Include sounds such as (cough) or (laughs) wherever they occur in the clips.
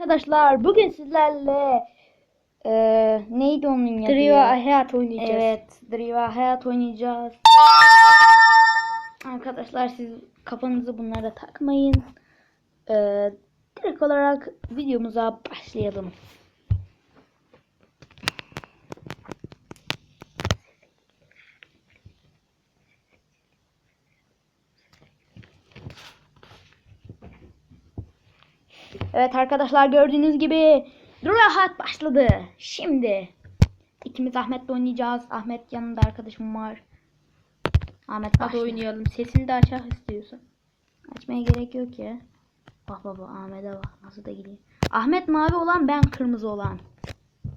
Arkadaşlar bugün sizlerle eee neydi onun adı? Driva ya? hayat oynayacağız. Evet, Driva Hayat oynayacağız. Arkadaşlar siz kafanızı bunlara takmayın. Eee, direkt olarak videomuza başlayalım. Evet arkadaşlar gördüğünüz gibi Rahat başladı. Şimdi ikimiz Ahmet'le oynayacağız. Ahmet yanında arkadaşım var. Ahmet Hadi başla. oynayalım. Sesini de açak istiyorsan. Açmaya gerek yok ya. Bak baba Ahmet'e bak nasıl da gidiyor. Ahmet mavi olan ben kırmızı olan.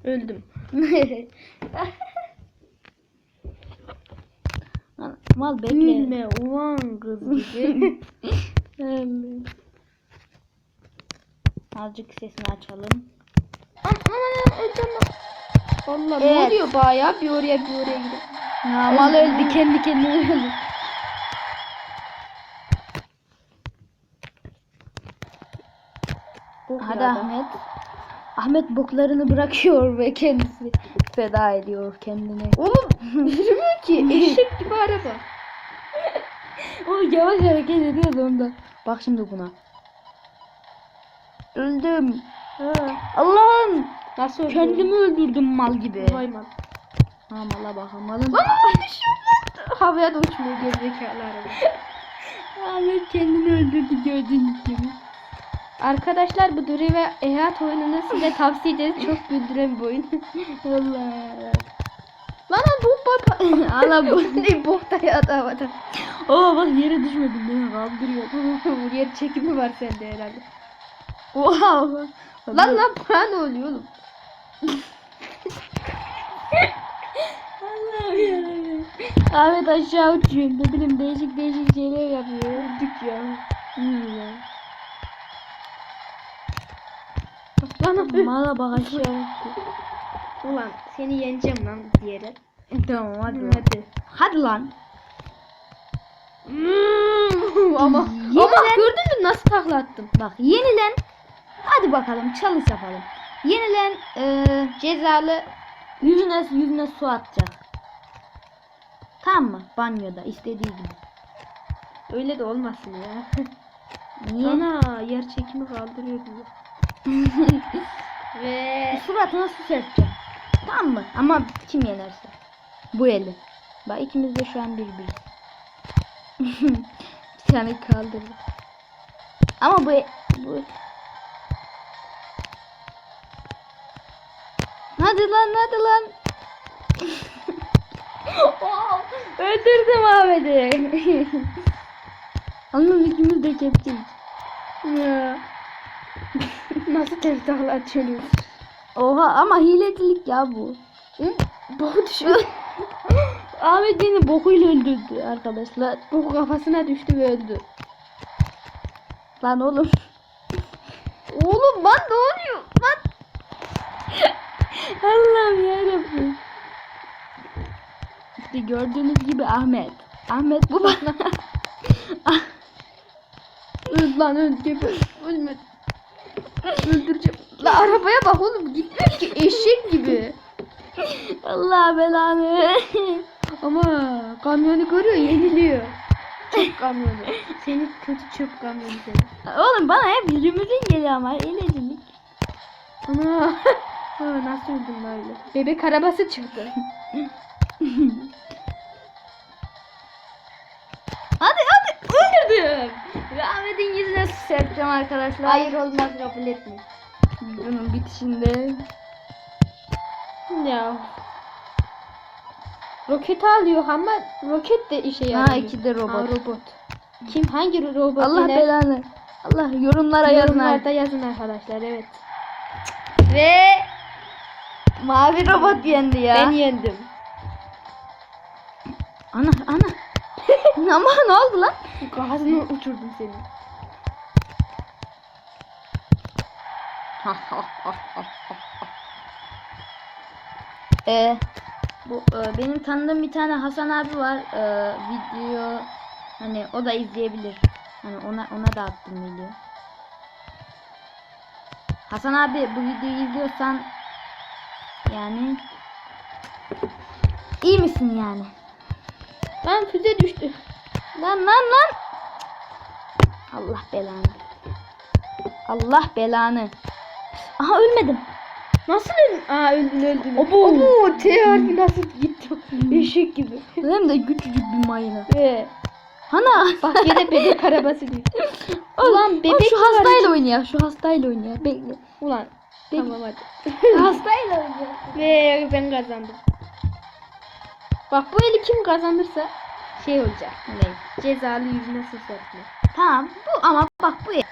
Öldüm. (laughs) Mal bekle. Gülme ulan kız gibi. (laughs) Azıcık sesini açalım. Allah Evet. ne oluyor baya bir oraya bir oraya gidiyor. Ya, mal öldü kendi kendine öldü. Hadi Ahmet. Ahmet boklarını bırakıyor ve kendisi feda ediyor kendini. Oğlum yürümüyor ki. (laughs) Eşek gibi araba. O yavaş hareket ediyordu onda. Bak şimdi buna. Öldüm. Allah'ım. Nasıl öldü? Kendimi öldürdüm mal gibi. Vay man. Ha mala bak malın. (laughs) Havaya da uçmuyor gerizekalı (laughs) araba. Ahmet kendini öldürdü gördüğünüz gibi. Arkadaşlar bu Duri ve Ehat oyununu size (laughs) tavsiye ederiz. Çok güldüren bir oyun. Allah. Lan bu baba. Ala bu. ne bokta ya da havada. Oo bak yere düşmedim mi? Kaldırıyor. Bu yer çekimi var sende herhalde. Oha. Lan lan bana ne oluyor oğlum? Ahmet aşağı uçuyor. Ne bileyim değişik değişik şeyler yapıyor. Öldük ya. Hmm ya. Lan lan. Mala bak aşağı uçuyor. Ulan seni yeneceğim lan diyerek. Tamam hadi. lan. Hadi. Hadi lan. Hmm, (laughs) ama Yeniden- ama gördün mü nasıl takla attım? Bak yenilen. Hadi bakalım çalış yapalım. Yenilen eee, cezalı yüzüne yüzüne su atacak. Tamam mı? Banyoda istediği gibi. Öyle de olmasın ya. (laughs) Niye? Ana yer çekimi kaldırıyor diyor. (laughs) Ve Suratına su serpeceğim. Tamam mı? Ama kim yenerse. Bu eli. Bak ikimiz de şu an bir bir. (laughs) bir tane kaldırdı. Ama bu, bu... Hadi lan hadi lan. (laughs) Öldürdüm Ahmet'i. (laughs) Anladım ikimiz de kepçeyiz. ya. (laughs) nasıl takla atıyorsun? Oha ama hilecilik ya bu. Hı? Boku düşüyor. Ahmet beni bokuyla öldürdü arkadaşlar. Boku kafasına düştü ve öldü. Lan oğlum. Oğlum lan ne oluyor? Lan. Allah'ım yarabbim. İşte gördüğünüz gibi Ahmet. Ahmet bu bana. (laughs) Öl lan öl geber. Ölme. Öldüreceğim. La arabaya bak oğlum gitmiyor ki eşek gibi. Allah belanı. Ama kamyonu görüyor yeniliyor. Çöp kamyonu. Seni kötü çöp kamyonu seni. oğlum bana hep yüzümüzün geliyor ama hilecilik. Ana. (laughs) ha, nasıl öldün böyle? Bebek arabası çıktı. (laughs) Hadi hadi öldürdüm. Ve Ahmet'in yüzüne su serpeceğim arkadaşlar. Hayır olmaz kabul etme. Bunun bitişinde. Ya. Roket alıyor ama roket de işe yaramıyor. Ha iki de robot. Ha, robot. Kim hangi robot Allah yener? belanı. Allah yorumlara yazın. Yorumlarda yazın arkadaşlar evet. Ve mavi robot yendi ya. Ben yendim. Ana ana. (laughs) Ama ne oldu lan? Gazını uçurdum seni. (laughs) Ee, bu e, benim tanıdığım bir tane Hasan abi var. Ee, video hani o da izleyebilir. Hani ona ona da attım video. Hasan abi bu videoyu izliyorsan yani iyi misin yani? Lan füze düştü. Lan lan lan. Allah belanı. Allah belanı. Aha ölmedim. Nasıl öldün? Aa öldün öldün. Obo. Obo T harfi nasıl gitti? (laughs) Eşek gibi. Hem de küçücük bir mayına. Ee, Hana. bak yine bebek (laughs) arabası diyor. Ulan bebek şu hastayla oynuyor. Şu hastayla oynuyor. Bekle. Ulan. Tamam hadi. (laughs) hastayla oynuyor. Ve ben kazandım. Bak bu eli kim kazanırsa şey olacak. Ne? Cezalı yüzüne sus etme. Tamam. Bu ama bak bu ya.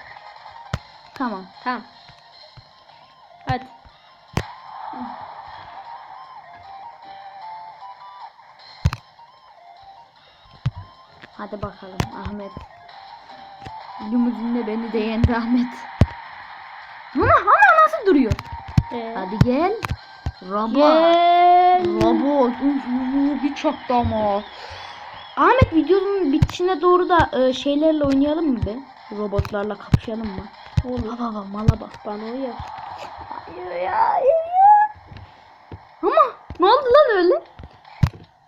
Tamam. Tamam. Hadi. Hadi bakalım Ahmet. Limuzinle beni de yendi Ahmet. Duruyor? Ee, Hadi gel. Robot. Gel. Robot. Bir çaktı ama. Ahmet videonun bitişine doğru da e, şeylerle oynayalım mı be? Robotlarla kapışalım mı? Olur. Baba baba mala bak. Bana uyar. Hayır ya, hayır ya. Ama ne oldu lan öyle?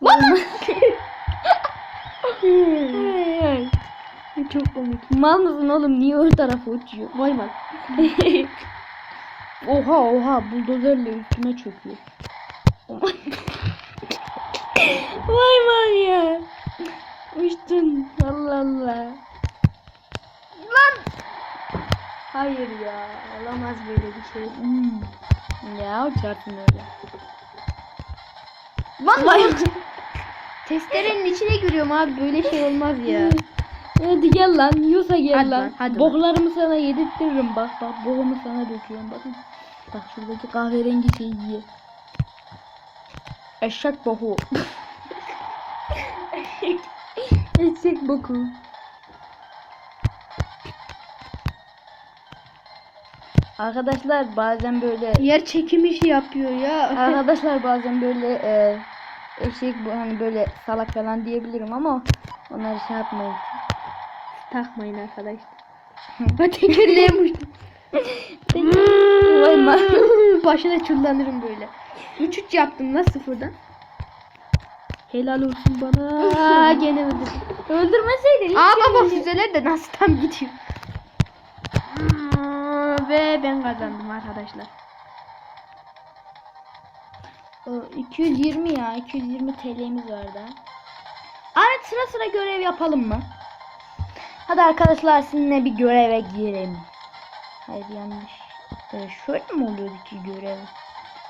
Lan. (laughs) Çok komik. Mal mısın oğlum? Niye o tarafa uçuyor? Vay vay. (laughs) Oha oha buldozerle üstüme çöküyor. Vay man ya. Uçtun. Allah Allah. Lan. Hayır ya. Olamaz böyle bir şey. Hmm. Ya uçarsın öyle. Vallahi. Testerenin içine giriyorum abi. Böyle şey olmaz ya. (laughs) Hadi gel lan. Yiyorsa gel Hadi lan. lan, hadi lan. Boklarımı sana yedirtirim. Bak bak bokumu sana döküyorum. Bakın. Bak şuradaki kahverengi şeyi ye. Eşek boku. (laughs) Eşek boku. Arkadaşlar bazen böyle Yer çekimi işi yapıyor ya. (laughs) Arkadaşlar bazen böyle e, eşek bu hani böyle salak falan diyebilirim ama onları şey yapmayın. Takmayın arkadaşlar. (laughs) Ben tekerleğe (laughs) (laughs) Başına çullanırım böyle. 3-3 yaptım lan sıfırdan. Helal olsun bana. Aa gene öldüm. Öldürmeseydin. Aa baba füzeler de nasıl tam gidiyor. Ve ben kazandım arkadaşlar. O, 220 ya. 220 TL'miz vardı. Ahmet sıra sıra görev yapalım mı? Hadi arkadaşlar sizinle bir göreve girelim. Hayır yanlış. Ee, şöyle mi oluyordu ki görev?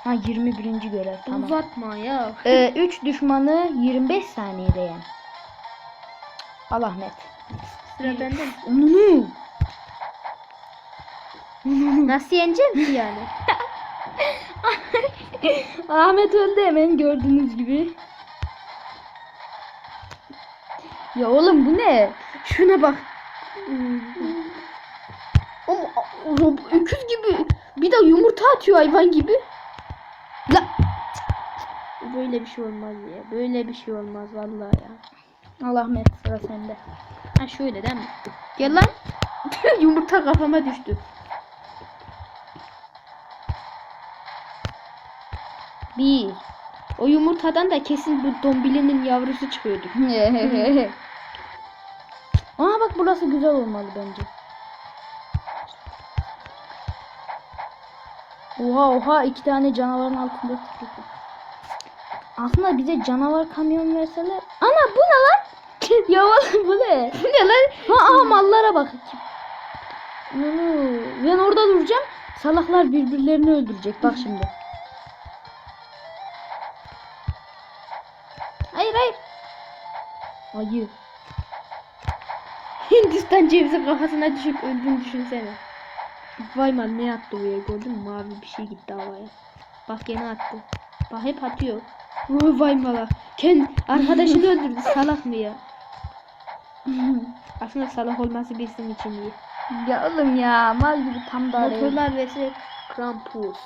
Ha 21. görev tamam. Uzatma ya. 3 düşmanı 25 saniyede yen. Al Ahmet. Sıra bende mi? Nasıl yeneceğim ki yani? (laughs) Ahmet öldü hemen gördüğünüz gibi. Ya oğlum bu ne? Şuna bak. Ama öküz gibi bir de yumurta atıyor hayvan gibi. La. Böyle bir şey olmaz ya. Böyle bir şey olmaz vallahi ya. Al Ahmet sıra sende. Ha şöyle değil mi? Gel lan. (laughs) yumurta kafama düştü. Bir. O yumurtadan da kesin bu dombilinin yavrusu çıkıyordu. (laughs) Aa bak burası güzel olmalı bence. Oha oha iki tane canavarın altında tutuyordu. Aslında bize canavar kamyon verseler. Ana bu ne lan? (laughs) ya bu ne? Bu ne lan? Ha aha mallara bak. Ben orada duracağım. Salaklar birbirlerini öldürecek. Bak şimdi. Hayır hayır. Ayı. Hindistan cevizi kafasına düşüp öldüğünü düşünsene. Vay man ne attı buraya gördün mü? Mavi bir şey gitti havaya. Bak gene attı. Bak hep atıyor. Vay vay mala. Kendi arkadaşını öldürdü. Salak mı ya? (laughs) Aslında salak olması bizim için iyi. Ya oğlum ya mal gibi tam da araya. Motorlar vs Krampus.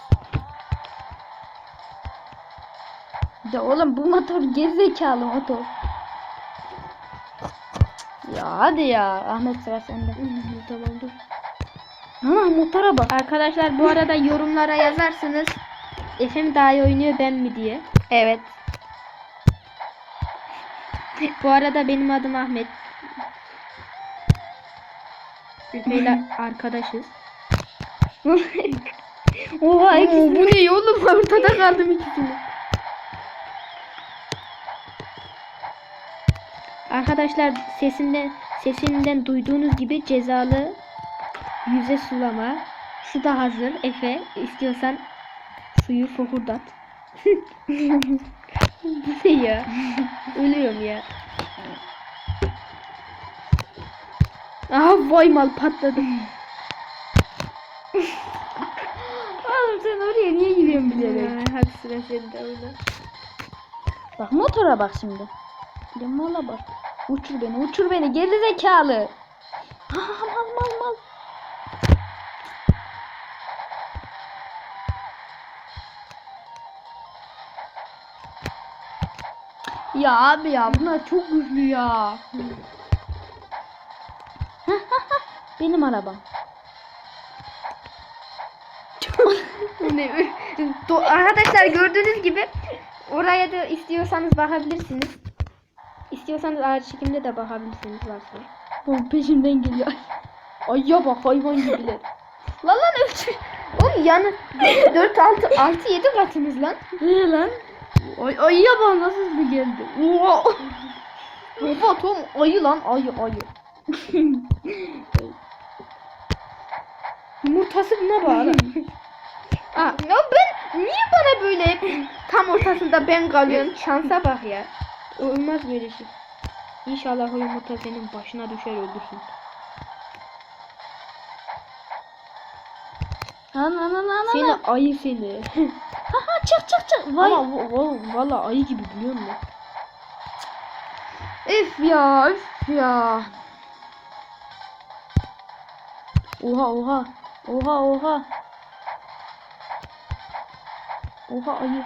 Ya oğlum bu motor gerizekalı motor. Ya hadi ya Ahmet sıra sende. tamam dur. Ana motora bak. Arkadaşlar bu arada yorumlara yazarsınız. Efem daha iyi oynuyor ben mi diye. Evet. Bu arada benim adım Ahmet. Efe ile arkadaşız. Oha ikisi. bu ne oğlum ortada kaldım ikisini. Arkadaşlar sesinden sesinden duyduğunuz gibi cezalı yüze sulama. Su da hazır. Efe istiyorsan suyu fokurdat. Bu (laughs) ne ya? Ölüyorum ya. Aha vay mal patladı. Oğlum sen oraya niye giriyorsun bilerek? Hadi sıra sende oyna. Bak motora bak şimdi. Ya mala bak. Uçur beni, uçur beni geri zekalı. Ha, mal mal mal. Ya abi ya bunlar çok güçlü ya. (laughs) Benim arabam. (laughs) Arkadaşlar gördüğünüz gibi oraya da istiyorsanız bakabilirsiniz. İstiyorsanız ağır çekimde de bakabilirsiniz varsa. Oğlum peşimden geliyor. Ay ya bak hayvan gibiler. lan lan ölçü. Oğlum yani 4 6 6 7 katımız lan. Ne lan? Ay, ay ya bana nasıl hızlı geldi. Oha Tom ayı lan ayı ayı. Yumurtası buna bağlı. (laughs) Aa, ya ben niye bana böyle tam ortasında ben kalıyorum? Şansa bak ya. Olmaz böyle şey. İnşallah o yumurta senin başına düşer öldürsün. Lan lan lan lan Seni lan. ayı seni. (laughs) Haha çık çık çık. Vay. Ama va- va- valla ayı gibi biliyor musun? Üf ya üf ya. Oha oha. Oha oha. Oha ayı.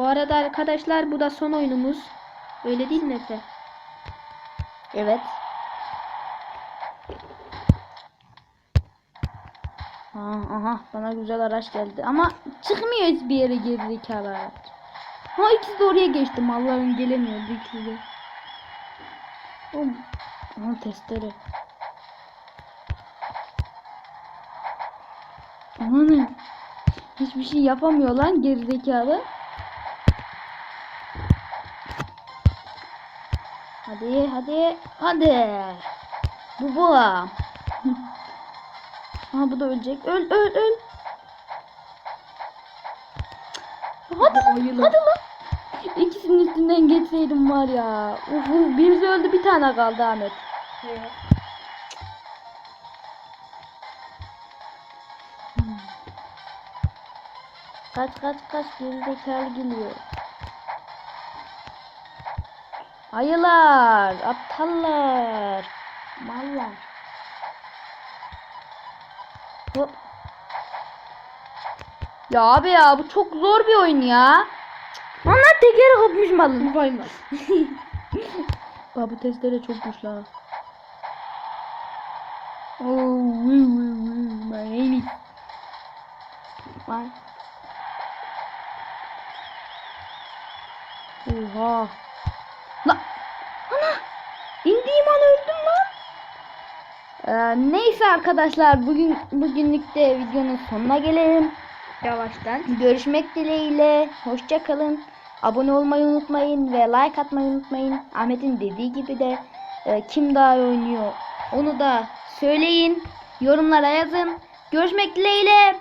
Bu arada arkadaşlar bu da son oyunumuz. Öyle değil mi Efe? Evet. Aa, aha bana güzel araç geldi ama çıkmıyor hiçbir yere gerizekalı araç. Ha ikisi de oraya geçti malların gelemiyor ikisi de. Oğlum. Aha testere. Aha ne? Hiçbir şey yapamıyor lan gerizekalı. Hadi hadi hadi. Bu bu. (laughs) Aha bu da ölecek. Öl öl öl. Hadi lan Ayılar. hadi lan. İkisinin üstünden geçseydim var ya. Uf uf birisi öldü bir tane kaldı Ahmet. Kaç kaç kaç gerizekalı geliyor. Ayılar, aptallar, mallar. Hop. Ya abi ya bu çok zor bir oyun ya. Onlar tekeri kopmuş malın. Vay mal. Bu testere çok güçlü ha. Oh, woo, woo, woo, my is. Vay. Oha. La. Ana. İndiğim an öldüm lan. Ee, neyse arkadaşlar bugün bugünlük de videonun sonuna gelelim. Yavaştan. Görüşmek dileğiyle. Hoşça kalın. Abone olmayı unutmayın ve like atmayı unutmayın. Ahmet'in dediği gibi de e, kim daha oynuyor onu da söyleyin. Yorumlara yazın. Görüşmek dileğiyle.